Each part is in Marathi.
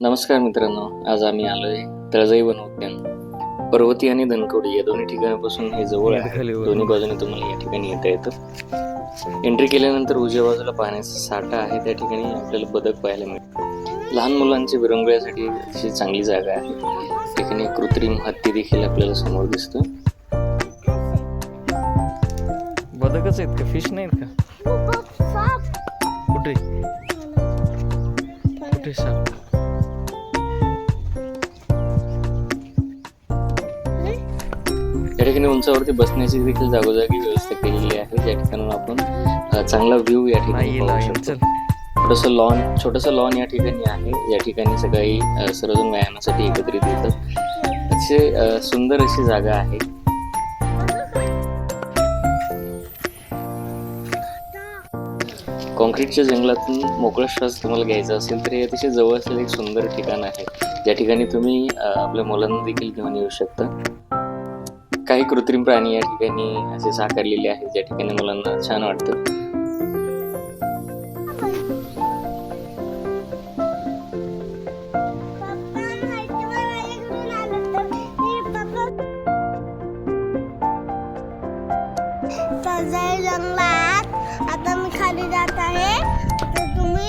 नमस्कार मित्रांनो आज आम्ही आलोय तळजाई वन उद्यान. पर्वती आणि धनकवडी या दोन्ही ठिकाणापासून हे जवळ आहे. दोन्ही बाजूने तुम्हाला या ठिकाणी येता येतं. एंट्री केल्यानंतर उजव्या बाजूला पाण्याचा साठा आहे. त्या ठिकाणी आपल्याला बदक पाहायला मिळते. लहान मुलांच्या विरंगुळ्यासाठी अतिशय चांगली जागा आहे. ठिकाणी कृत्रिम हत्ती देखील आपल्याला समोर दिसतो बदकच आहेत का? फिश नाहीत का? ठिकाणी उंचावरती बसण्याची देखील जागोजागी व्यवस्था केलेली आहे. ज्या ठिकाणी आपण चांगला व्ह्यू या ठिकाणी पाहू शकतो. छोटंसं लॉन छोटंसं लॉन या ठिकाणी आहे. या ठिकाणी सकाळी सर्वजण व्यायामासाठी एकत्रित येतात. अतिशय सुंदर अशी जागा आहे. कॉन्क्रीटच्या जंगलातून मोकळा श्वास तुम्हाला घ्यायचा असेल तर हे अतिशय जवळ असलेलं एक सुंदर ठिकाण आहे. ज्या ठिकाणी तुम्ही आपल्या मुलांना देखील घेऊन येऊ शकता. काही कृत्रिम प्राणी या ठिकाणी असे साकारलेले आहेत ज्या ठिकाणी मुलांना छान वाटतं. जय जंगलात आता मी खाली जात आहे. तर तुम्ही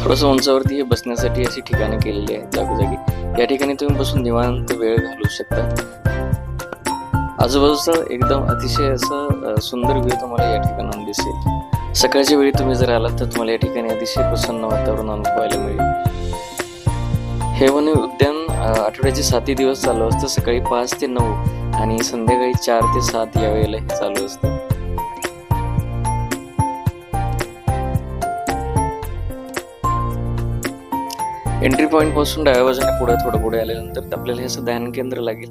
थोडंसं उंचावरती हे बसण्यासाठी अशी ठिकाणं केलेली आहेत जागोजागी. या ठिकाणी तुम्ही बसून निवांत वेळ घालवू शकता. आजूबाजूचा एकदम अतिशय असं सुंदर व्ह्यू तुम्हाला या ठिकाणाहून दिसेल. सकाळच्या वेळी तुम्ही जर आलात तर तुम्हाला या ठिकाणी अतिशय प्रसन्न वातावरण अनुभवायला मिळेल. हे वन उद्यान आठवड्याचे सातही दिवस चालू असतं सकाळी पाच ते नऊ आणि संध्याकाळी चार ते सात या वेळेला हे चालू असतं. एंट्री पॉईंटपासून डाव्या बाजूने पुढे थोडं पुढे आल्यानंतर आपल्याला हे असं ध्यान केंद्र लागेल.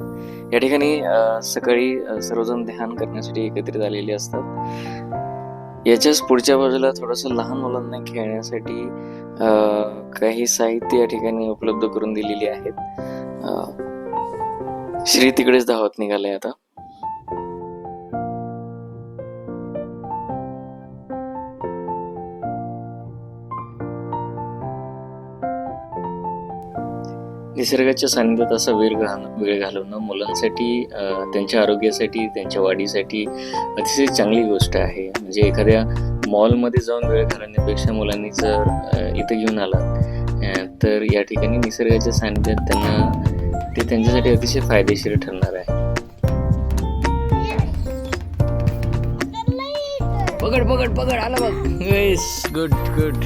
या ठिकाणी सकाळी सर्वजण ध्यान करण्यासाठी एकत्रित आलेले असतात. याच्याच पुढच्या बाजूला थोडंसं लहान मुलांना खेळण्यासाठी काही साहित्य या ठिकाणी उपलब्ध करून दिलेली आहेत. श्री तिकडेच धावत निघाले आता. निसर्गाच्या सानिध्यात असा वेळ घालणं वेळ घालवणं मुलांसाठी त्यांच्या आरोग्यासाठी त्यांच्या वाढीसाठी अतिशय चांगली गोष्ट आहे. म्हणजे एखाद्या मॉलमध्ये जाऊन वेळ घालवण्यापेक्षा मुलांनी जर इथं घेऊन आला तर या ठिकाणी निसर्गाच्या सानिध्यात त्यांना ते त्यांच्यासाठी अतिशय फायदेशीर ठरणार आहे. पकड पकड पकड आला बघ. येस गुड गुड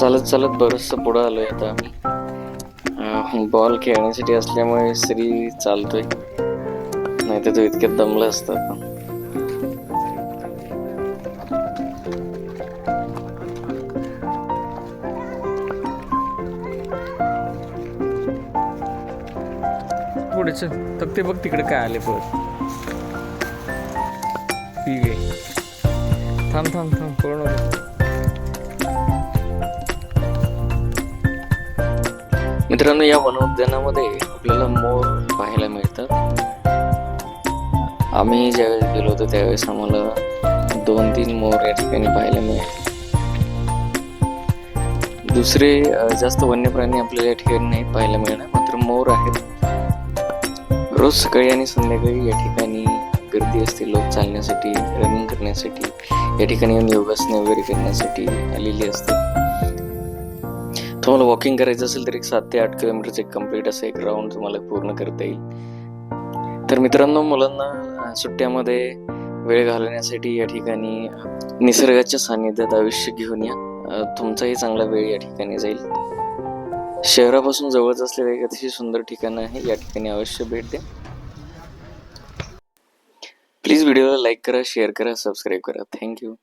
चालत चालत बरंचसं पुढं आलोय आता आम्ही. बॉल खेळण्यासाठी असल्यामुळे श्री चालतोय. नाही तर तो इतक्यात दमला असता. आपण पुढे तर ते बघ तिकडे काय आले बघ ठीक आहे. थांब थांब थांब. करून मित्रांनो या वनोद्यानामध्ये आपल्याला मोर पाहायला मिळतात. आम्ही ज्यावेळेस गेलो होतो त्यावेळेस आम्हाला दोन तीन मोर या ठिकाणी पाहायला मिळाले. दुसरे जास्त वन्य प्राणी आपल्याला या ठिकाणी नाही पाहायला मिळणार मात्र मोर आहेत. रोज सकाळी आणि संध्याकाळी या ठिकाणी गर्दी असते लोक चालण्यासाठी रनिंग करण्यासाठी. या ठिकाणी येऊन योगासने वगैरे करण्यासाठी आलेली असतात तुम्हाला वॉकिंग करायचं असेल तर एक सात ते आठ किलोमीटरचं एक कंप्लीट असं एक राऊंड तुम्हाला पूर्ण करता येईल. तर मित्रांनो मुलांना सुट्ट्यामध्ये वेळ घालवण्यासाठी या ठिकाणी निसर्गाच्या सानिध्यात आयुष्य घेऊन या. तुमचाही चांगला वेळ या ठिकाणी जाईल. शहरापासून जवळच असलेलं एक अतिशय सुंदर ठिकाण आहे. या ठिकाणी अवश्य भेट द्या. प्लीज व्हिडिओला लाईक करा शेअर करा सबस्क्राईब करा. थँक्यू